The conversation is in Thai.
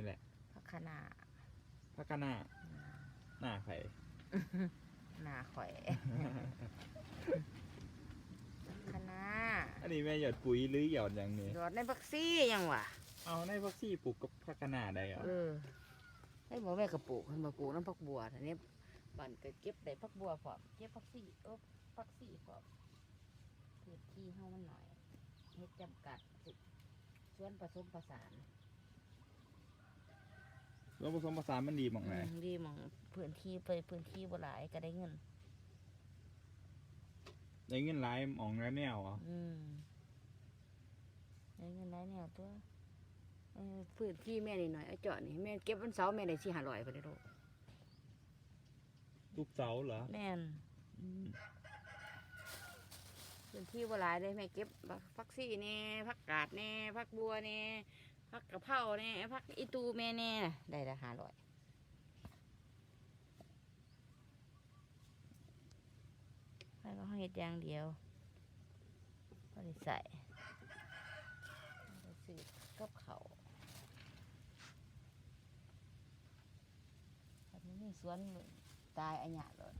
นี่แหละพักขนาพักกะหน้าหน้าไผ หนาข่อยพักขนาอันนี้แม่หยอดปุ๋ยหรือหยอดอย่างนี้ยอดในพักซี่ยังวะเอาในพักซี่ปลูกกับพักกะหน้าได้เหรอเออให้บอกแม่กระปลูกมันมาปลูกน้ำพักบัวอันนี้บันก็เก็บได้พักบัวพร้อมเก็บพักซี่เออพักซี่พร้อมพื้นที่เฮามันหน่อยเฮ็ดจำกัดสิสวนผสมผสาน แล้วผสมผสานมันดีหมองไหนอืมดีหมองพื้นที่ไปพื้นที่บ่หลายก็ได้เงิน ได้เงินหลายหมองแล้วแนวเหรออืมได้เงินได้แนวตัวเออพื้นที่แม่นี่หน่อยเอาเจาะนี่แม่เก็บวันเสาร์แม่ได้สี่ห้าร้อยไปได้ลูกลูกเสาเหรอแม่นอืมพื้นที่บ่หลายเลยแม่เก็บพักซี่แน่พักกาดแน่พักบัวแน่ พักกระเพราแน่พักอีตูแม่แน่ได้ละห้าร้อยแล้วก็ห้เฮ็ดยางเดียวก็ได้ใส่ได้ซื้อกับเขาวแบบนี้สวนตายอันหยาเลย